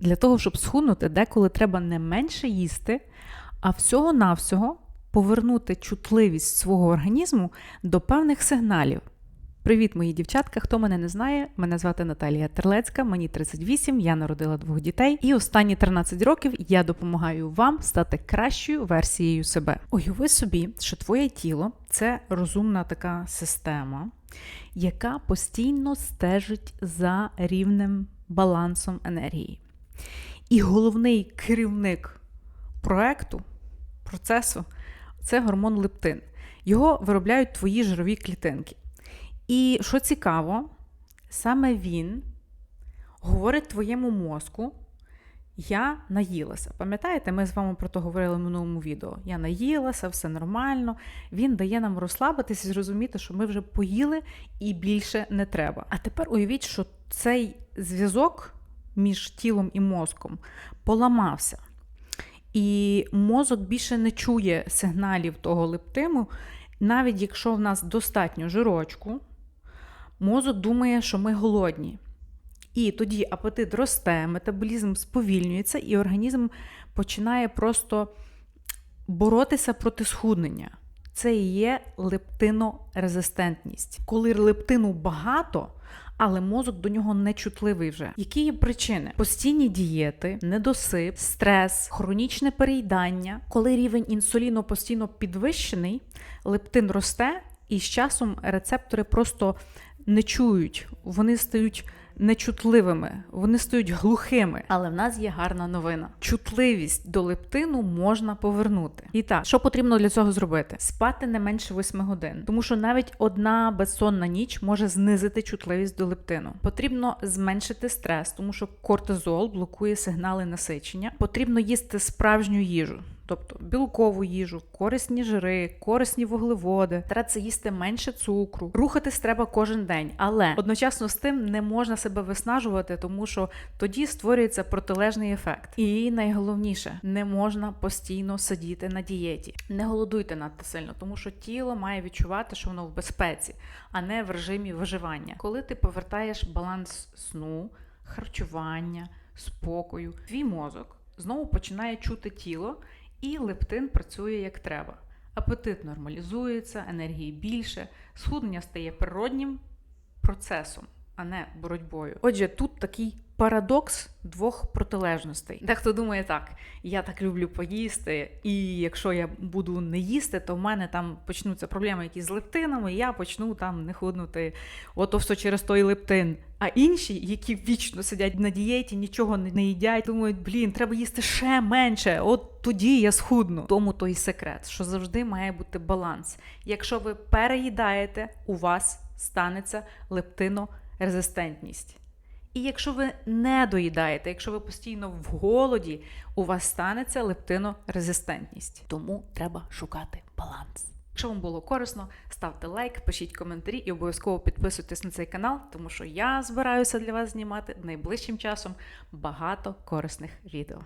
Для того, щоб схуднути, деколи треба не менше їсти, а всього-навсього повернути чутливість свого організму до певних сигналів. Привіт, мої дівчатка! Хто мене не знає, мене звати Наталія Терлецька, мені 38, я народила двох дітей, і останні 13 років я допомагаю вам стати кращою версією себе. Уяви собі, що твоє тіло це розумна така система, яка постійно стежить за рівнем балансом енергії. І головний керівник проекту, процесу це гормон лептин. Його виробляють твої жирові клітинки. І що цікаво, саме він говорить твоєму мозку: я наїлася. Пам'ятаєте, ми з вами про це говорили в минулому відео. Я наїлася, все нормально. Він дає нам розслабитись і зрозуміти, що ми вже поїли і більше не треба. А тепер уявіть, що цей зв'язок між тілом і мозком поламався. І мозок більше не чує сигналів того лептиму, навіть якщо в нас достатньо жирочку, мозок думає, що ми голодні. І тоді апетит росте, метаболізм сповільнюється, і організм починає просто боротися проти схуднення. Це і є лептинорезистентність. Коли лептину багато, але мозок до нього не чутливий вже. Які є причини? Постійні дієти, недосип, стрес, хронічне переїдання. Коли рівень інсуліну постійно підвищений, лептин росте, і з часом рецептори просто не чують, вони стають нечутливими, вони стають глухими. Але в нас є гарна новина: чутливість до лептину можна повернути. І так, що потрібно для цього зробити? Спати не менше 8 годин, тому що навіть одна безсонна ніч може знизити чутливість до лептину. Потрібно зменшити стрес, тому що кортизол блокує сигнали насичення. Потрібно їсти справжню їжу. Тобто білкову їжу, корисні жири, корисні вуглеводи, треба це їсти менше цукру. Рухатись треба кожен день, але одночасно з тим не можна себе виснажувати, тому що тоді створюється протилежний ефект. І найголовніше, не можна постійно сидіти на дієті. Не голодуйте надто сильно, тому що тіло має відчувати, що воно в безпеці, а не в режимі виживання. Коли ти повертаєш баланс сну, харчування, спокою, твій мозок знову починає чути тіло і лептин працює як треба. Апетит нормалізується, енергії більше, схуднення стає природнім процесом, а не боротьбою. Отже, тут такий парадокс двох протилежностей. Дехто думає так: я так люблю поїсти, і якщо я буду не їсти, то в мене там почнуться проблеми якісь з лептинами, і я почну там не худнути. Ото все через той лептин. А інші, які вічно сидять на дієті, нічого не їдять, думають, блін, треба їсти ще менше. От тоді я схудну. Тому той секрет, що завжди має бути баланс. Якщо ви переїдаєте, у вас станеться лептинорезистентність. І якщо ви не доїдаєте, якщо ви постійно в голоді, у вас станеться лептинорезистентність. Тому треба шукати баланс. Якщо вам було корисно, ставте лайк, пишіть коментарі і обов'язково підписуйтесь на цей канал, тому що я збираюся для вас знімати найближчим часом багато корисних відео.